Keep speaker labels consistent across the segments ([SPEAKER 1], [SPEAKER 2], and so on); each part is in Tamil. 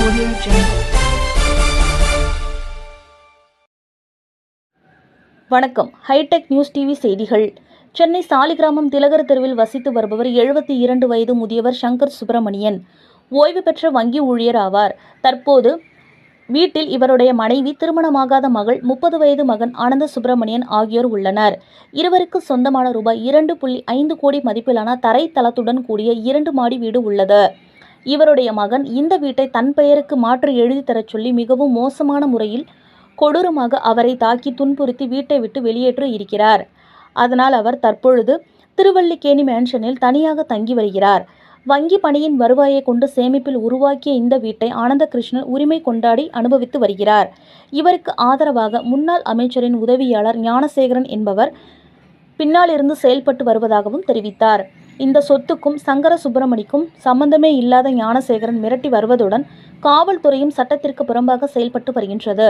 [SPEAKER 1] Audio Jungle.
[SPEAKER 2] வணக்கம் ஹைடெக் நியூஸ் டிவி செய்திகள். சென்னை சாலிகிராமம் திலகர் தெருவில் வசித்து வருபவர் எழுபத்தி இரண்டு வயது முதியவர் சங்கர் சுப்பிரமணியன். ஓய்வு பெற்ற வங்கி ஊழியர் ஆவார். தற்போது வீட்டில் இவருடைய மனைவி திருமணமாகாத மகள் முப்பது வயது மகன் ஆனந்த சுப்பிரமணியன் ஆகியோர் உள்ளனர். இருவருக்கு சொந்தமான ரூபாய் இரண்டு புள்ளி ஐந்து கோடி மதிப்பிலான தரைத்தளத்துடன் கூடிய இரண்டு மாடி வீடு உள்ளது. இவருடைய மகன் இந்த வீட்டை தன் பெயருக்கு மாற்றி எழுதி தரச் சொல்லி மிகவும் மோசமான முறையில் கொடூரமாக அவரை தாக்கி துன்புறுத்தி வீட்டை விட்டு வெளியேற்று இருக்கிறார். அதனால் அவர் தற்பொழுது திருவல்லிக்கேணி மேன்ஷனில் தனியாக தங்கி வருகிறார். வங்கி பணியின் வருவாயை கொண்டு சேமிப்பில் உருவாக்கிய இந்த வீட்டை ஆனந்தகிருஷ்ணன் உரிமை கொண்டாடி அனுபவித்து வருகிறார். இவருக்கு ஆதரவாக முன்னாள் அமைச்சரின் உதவியாளர் ஞானசேகரன் என்பவர் பின்னால் இருந்து செயல்பட்டு வருவதாகவும் தெரிவித்தார். இந்த சொத்துக்கும் சங்கர சுப்பிரமணிக்கும் சம்பந்தமே இல்லாத ஞானசேகரன் மிரட்டி வருவதுடன் காவல்துறையும் சட்டத்திற்கு புறம்பாக செயல்பட்டு வருகின்றது.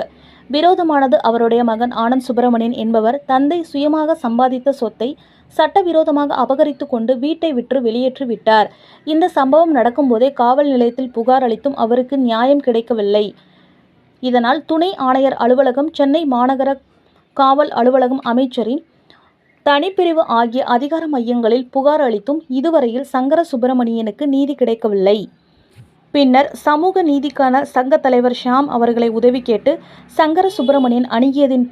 [SPEAKER 2] விரோதமானது அவருடைய மகன் ஆனந்த் சுப்பிரமணியன் என்பவர் தந்தை சுயமாக சம்பாதித்த சொத்தை சட்டவிரோதமாக அபகரித்து கொண்டு வீட்டை விற்று வெளியேற்றி விட்டார். இந்த சம்பவம் நடக்கும்போதே காவல் நிலையத்தில் புகார் அளித்தும் அவருக்கு நியாயம் கிடைக்கவில்லை. இதனால் துணை ஆணையர் அலுவலகம் சென்னை மாநகர காவல் அலுவலகம் அமைச்சரின் தனிப்பிரிவு ஆகிய அதிகார மையங்களில் புகார் அளித்தும் இதுவரையில் சங்கர சுப்பிரமணியனுக்கு நீதி கிடைக்கவில்லை. பின்னர் சமூக நீதிக்கான சங்க தலைவர் ஷாம் அவர்களை உதவி கேட்டு சங்கர சுப்பிரமணியன் அணுகியதின்